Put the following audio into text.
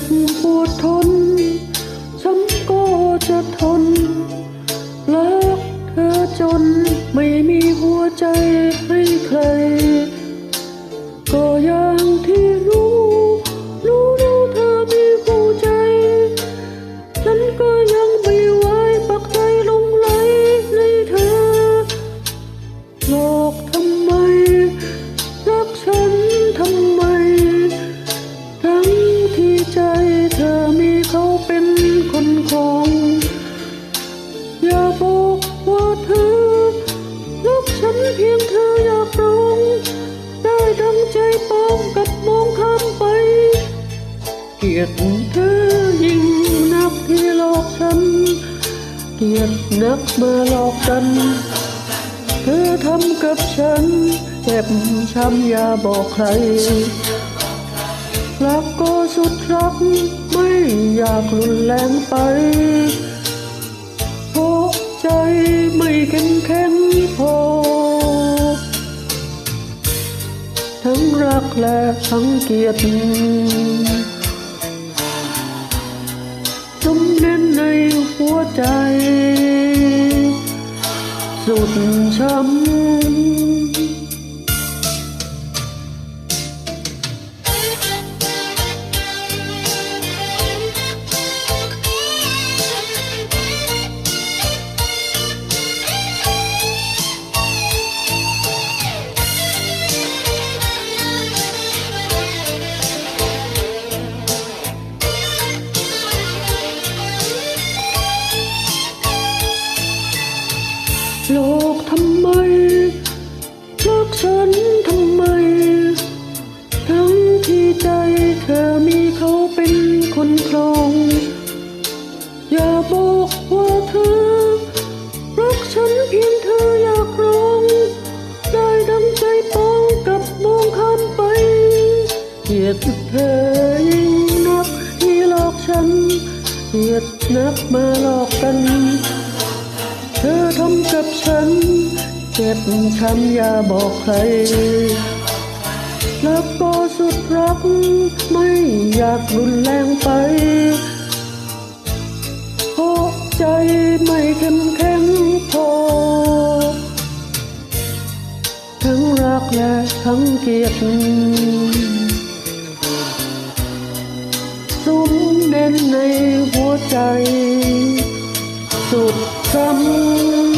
บปวดทน ฉันก็จะทนรักเธอจน ไม่มีหัวใจให้ใคร ก็ยัง เป็นคนของอย่าบอกว่าเธอรักฉันเพียงเธออยากร้องได้ดังใจปองกับมองข้ามไป เกลียดเธอยิ่งนักที่หลอกฉัน เกลียดนักมาหลอกกัน เธอทำกับฉันเจ็บช้ำอย่าบอกใครรักก็สุดรัก อยากรุนแรงไปเพราะใจไม่เข้มแข็งพอ ทั้งรักและทั้งเกลียดจมแน่นในหัวใจ สุดช้ำ ฉันทำไม ทั้งที่ใจเธอมีเขาเป็นคนครอง อย่าบอกว่าเธอ รักฉันเพียงเธออยากร้องได้ดังใจปองกับมองข้ามไปเกลียดเธอยิ่งนักที่หลอกฉันเกลียดนักมาหลอกกัน เธอทำกับฉัน เจ็บช้ำอย่าบอกใคร รักก็สุดรัก ไม่อยากรุนแรงไปเพราะใจไม่เข้มแข็งพอ ทั้งรักและทั้งเกลียดสุมแน่นในหัวใจ สุดช้ำ